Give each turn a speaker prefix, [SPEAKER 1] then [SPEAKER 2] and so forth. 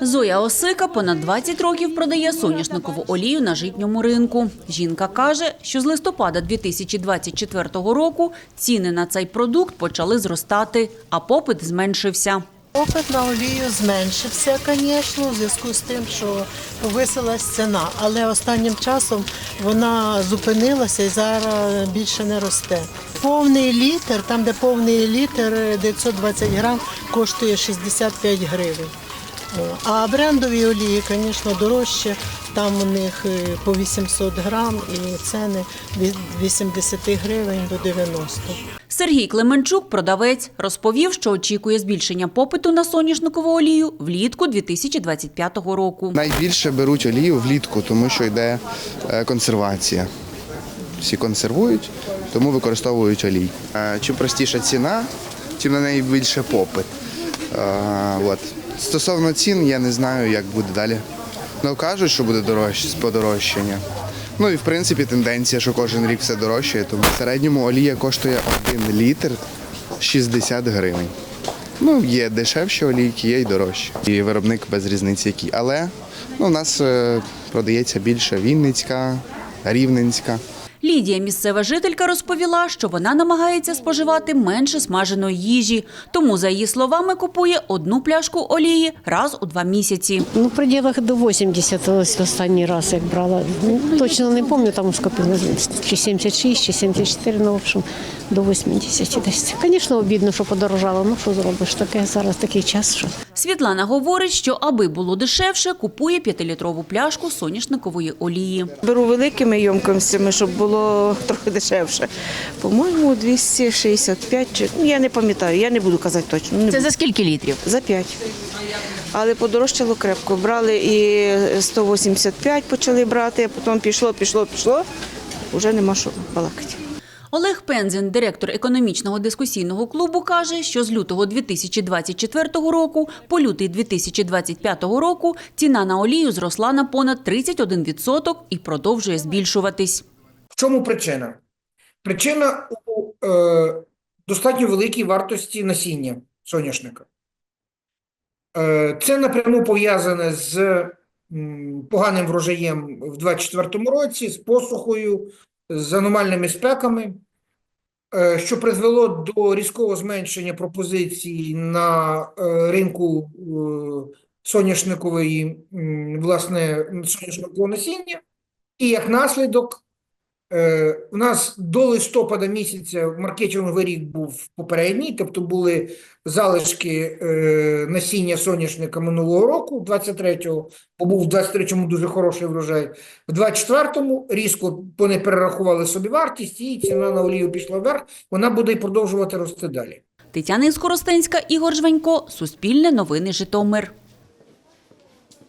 [SPEAKER 1] Зоя Осика понад 20 років продає соняшникову олію на житньому ринку. Жінка каже, що з листопада 2024 року ціни на цей продукт почали зростати, а попит зменшився.
[SPEAKER 2] Попит на олію зменшився, звісно, в зв'язку з тим, що повисилась ціна. Але останнім часом вона зупинилася і зараз більше не росте. Повний літр, там де повний літр 920 грам, коштує 65 гривень. А брендові олії, звісно, дорожче. Там у них е, по 800 грам і ціни від 80 гривень до 90.
[SPEAKER 1] Сергій Клеменчук, продавець, розповів, що очікує збільшення попиту на соняшникову олію влітку 2025 року.
[SPEAKER 3] Найбільше беруть олію влітку, тому що йде е, консервація. Всі консервують, тому використовують олій. Е, Чим простіша ціна, тим на неї більше попит. От. Стосовно цін, я не знаю, як буде далі. Ну, кажуть, що буде дорожче, подорожчання. Ну і в принципі тенденція, що кожен рік все дорожчає, тому в середньому олія коштує 1 літр 60 гривень. Ну, є дешевші олійки, є й дорожчі. І виробник без різниці який. Але ну, у нас е, продається більше Вінницька, Рівненська.
[SPEAKER 1] Лідія, місцева жителька, розповіла, що вона намагається споживати менше смаженої їжі. Тому, за її словами, купує одну пляшку олії раз у два місяці.
[SPEAKER 4] Ну, в пределах до 80 ось останній раз, як брала. Ну, Точно не пам'ятаю, там скопилось чи 76, чи 74, ну, в общем, до 80 десь. Звісно, обідно, що подорожало. Ну, що зробиш? Таке зараз такий час, що.
[SPEAKER 1] Світлана говорить, що аби було дешевше, купує п'ятилітрову пляшку соняшникової олії.
[SPEAKER 5] Беру великими йомкостями, щоб було трохи дешевше. По-моєму, 265, чи ну я не пам'ятаю, я не буду казати точно. Не
[SPEAKER 1] Це
[SPEAKER 5] буду.
[SPEAKER 1] за скільки літрів?
[SPEAKER 5] за 5. Але подорожчало крепко. Брали і 185 почали брати, а потім пішло, пішло, пішло. Уже нема що балакати.
[SPEAKER 1] Олег Пензін, директор економічного дискусійного клубу, каже, що з лютого 2024 року по лютий 2025 року ціна на олію зросла на понад 31% і продовжує збільшуватись.
[SPEAKER 6] В чому причина? Причина у е, достатньо великій вартості насіння соняшника. Е, це напряму пов'язане з м, поганим врожаєм в 2024 році, з посухою, з аномальними спеками, е, що призвело до різкого зменшення пропозицій на е, ринку е, соняшникової, м, власне, соняшникового насіння. І як наслідок У нас до листопада місяця маркетинговий рік був попередній, тобто були залишки е, насіння соняшника минулого року, 23-го, бо був в 23-му дуже хороший врожай. В 24-му різко вони перерахували собі вартість, і ціна на олію пішла вверх, вона буде продовжувати рости далі.
[SPEAKER 1] Тетяна Іскоростенська, Ігор Жванько, Суспільне новини Житомир.